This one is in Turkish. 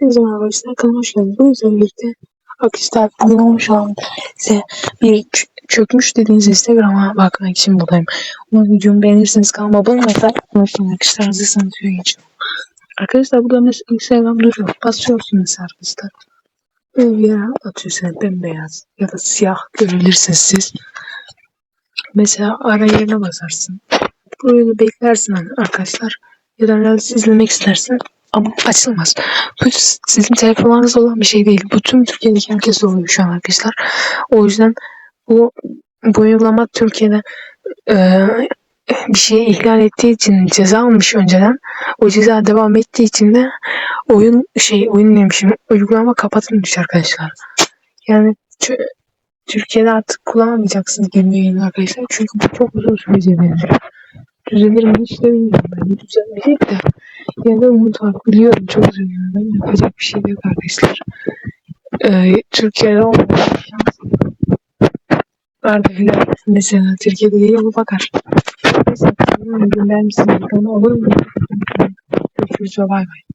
Hepinize merhaba arkadaşlar hoş geldiniz. Bu yüzden birlikte arkadaşlar bugün olmuş olan size bir çökmüş dediğiniz Instagram'a bakmak için buradayım. Umarım videomu beğenirseniz kanalıma abone olmayı unutmayın arkadaşlar. Hazırsanız videoya geçelim. Arkadaşlar burada mesela Instagram duruyor. Basıyorsunuz arkadaşlar. Böyle bir yere atıyor seni bembeyaz ya da siyah görülürse siz. Mesela ara yerine basarsın. Böyle beklersin hani arkadaşlar. Ya da Reels izlemek istersin ama açılmaz. Bu sizin telefonlarınızda olan bir şey değil. Bu tüm Türkiye'deki herkes oluyor şu an arkadaşlar. O yüzden bu, bu uygulama Türkiye'de e, bir şeyi ihlal ettiği için ceza almış önceden. O ceza devam ettiği için de oyun şey oyun demişim uygulama kapatılmış arkadaşlar. Yani Türkiye'de artık kullanamayacaksınız gibi yayını arkadaşlar. Çünkü bu çok uzun sürece benziyor. Düzelir mi hiç de bilmiyorum ben. Düzelmeyecek de. Yine de umut var. Biliyorum çok üzülüyorum. Yapacak bir şey de yok arkadaşlar. Ee, Türkiye'de olmayan. Arda Güler mesela Türkiye'de değil ama bakar. Neyse. Ben size kanalıma olur mu? Görüşürüz bay bay.